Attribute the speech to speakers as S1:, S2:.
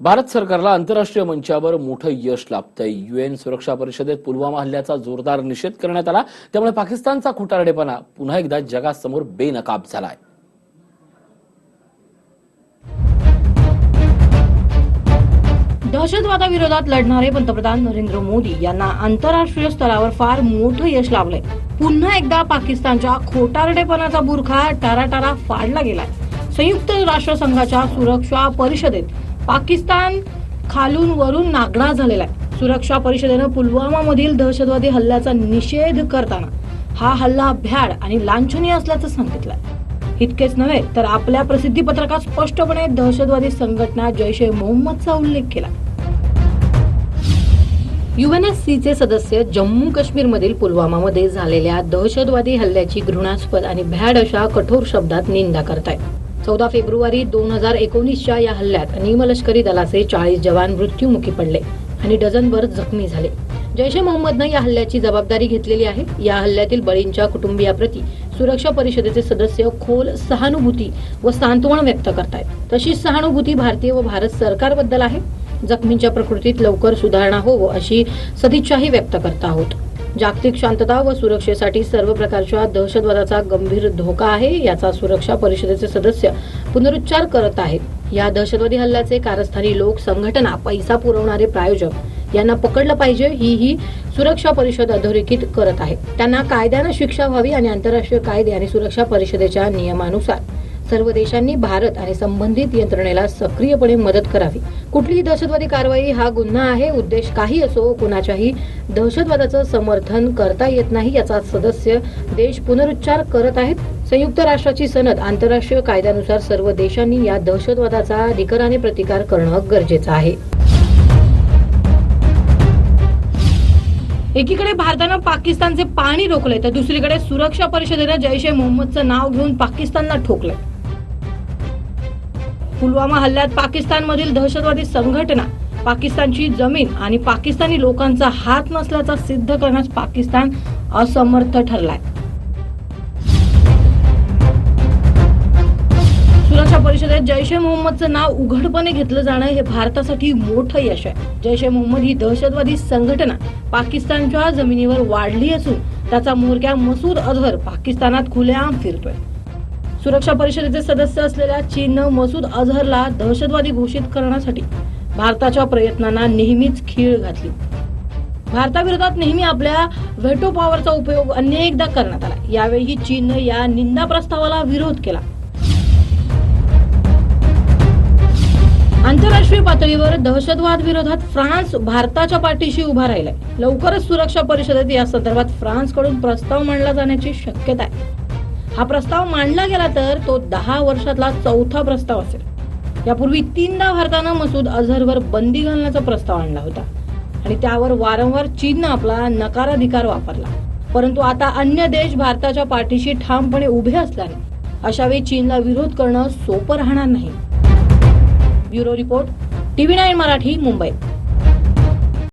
S1: भारत सरकारला आंतरराष्ट्रीय मंचावर मोठं यश लाभतंय. युएन सुरक्षा परिषदेत पुलवामा हल्ल्याचा जोरदार निषेध करण्यात आला. त्यामुळे पाकिस्तानचा खोटारडेपणा पुन्हा एकदा जगासमोर बेनकाब झालाय.
S2: दहशतवादाविरोधात लढणारे पंतप्रधान नरेंद्र मोदी यांना आंतरराष्ट्रीय स्तरावर फार मोठं यश लाभलंय. पुन्हा एकदा पाकिस्तानच्या खोटारडेपणाचा बुरखा टाराटारा फाडला गेलाय. संयुक्त राष्ट्रसंघाच्या सुरक्षा परिषदेत पाकिस्तान खालून वरून नागडा झालेला आहे. सुरक्षा परिषदेनं पुलवामा मधील दहशतवादी हल्ल्याचा निषेध करताना हा हल्ला भ्याड आणि लांछनीय असल्याचं सांगितलंय. इतकेच नव्हे तर आपल्या प्रसिद्धी पत्रकात स्पष्टपणे दहशतवादी संघटना जैश ए मोहम्मदचा उल्लेख केला चे सदस्य जम्मू काश्मीरमधील पुलवामामध्ये झालेल्या दहशतवादी हल्ल्याची घृणास्पद आणि भ्याड अशा कठोर शब्दात निंदा करतायत. चौदा फेब्रुवारी दोन हजार एकोणीसच्या या हल्ल्यात निमलष्करी दलाचे चाळीस जवान मृत्यूमुखी पडले आणि डझनभर जखमी झाले. जैश ए मोहम्मदनं या हल्ल्याची जबाबदारी घेतलेली आहे. या हल्ल्यातील बळींच्या कुटुंबियाप्रती सुरक्षा परिषदेचे सदस्य खोल सहानुभूती व सांत्वन व्यक्त करतायत. तशीच सहानुभूती भारतीय व भारत सरकारबद्दल आहे. जखमींच्या प्रकृतीत लवकर सुधारणा होवो अशी सदिच्छाही व्यक्त करत आहोत. जागतिक शांतता व सुरक्षेसाठी सर्व प्रकारच्या दहशतवादाचा गंभीर धोका आहे. याचा सुरक्षा परिषदेचे सदस्य पुनरुच्चार करत आहेत. या दहशतवादी हल्ल्याचे कारस्थानी लोक संघटना पैसा पुरवणारे प्रायोजक यांना पकडलं पाहिजे ही ही सुरक्षा परिषद अधोरेखित करत आहे. त्यांना कायद्यानं शिक्षा व्हावी आणि आंतरराष्ट्रीय कायदे आणि सुरक्षा परिषदेच्या नियमानुसार सर्व देशांनी भारत आणि संबंधित यंत्रणेला सक्रियपणे मदत करावी. कुठलीही दहशतवादी कारवाई हा गुन्हा आहे उद्देश काही असो कुणाच्याही दहशतवादाचं समर्थन करता येत नाही याचा सदस्य देश पुनरुच्चार करत आहेत. संयुक्त राष्ट्राची सनद आंतरराष्ट्रीय कायद्यानुसार सर्व देशांनी या दहशतवादाचा निकराने प्रतिकार करणं गरजेचं आहे. एकीकडे भारतानं पाकिस्तानचे पाणी रोखले तर दुसरीकडे सुरक्षा परिषदेनं जैश ए मोहम्मदचं नाव घेऊन पाकिस्तानला ठोकलंय. पुलवामा हल्ल्यात पाकिस्तानमधील दहशतवादी संघटना पाकिस्तानची जमीन आणि पाकिस्तानी लोकांचा हात नसल्याचा सिद्ध करण्यास पाकिस्तान असमर्थ ठरलाय. सुरक्षा परिषदेत जैश ए मोहम्मदचं नाव उघडपणे घेतलं जाणं हे भारतासाठी मोठं यश आहे. जैश ए मोहम्मद ही दहशतवादी संघटना पाकिस्तानच्या जमिनीवर वाढली असून त्याचा म्होरक्या मसूद अझहर पाकिस्तानात खुलेआम फिरतोय. सुरक्षा परिषदेचे सदस्य असलेल्या चीननं मसूद अझहरला दहशतवादी घोषित करण्यासाठी भारताच्या प्रयत्नांना नेहमीच खीळ घातली. भारताविरोधात नेहमी आपल्या व्हेटो पॉवरचा उपयोग अनेकदा करण्यात आला. यावेळी चीननं या निंदा प्रस्तावाला विरोध केला. आंतरराष्ट्रीय पातळीवर दहशतवाद विरोधात फ्रान्स भारताच्या पाठीशी उभा राहिलाय. लवकरच सुरक्षा परिषदेत या संदर्भात फ्रान्सकडून प्रस्ताव मांडला जाण्याची शक्यता आहे. हा प्रस्ताव मांडला गेला तर तो दहा वर्षातला चौथा प्रस्ताव असेल. यापूर्वी तीनदा भारतानं मसूद अझहरवर बंदी घालण्याचा प्रस्ताव आणला होता. आणि त्यावर वारंवार चीननं आपला नकाराधिकार वापरला. परंतु आता अन्य देश भारताच्या पाठीशी ठामपणे उभे असल्याने अशावेळी चीनला विरोध करणं सोपं राहणार नाही. Bureau report TV nine Marathi Mumbai.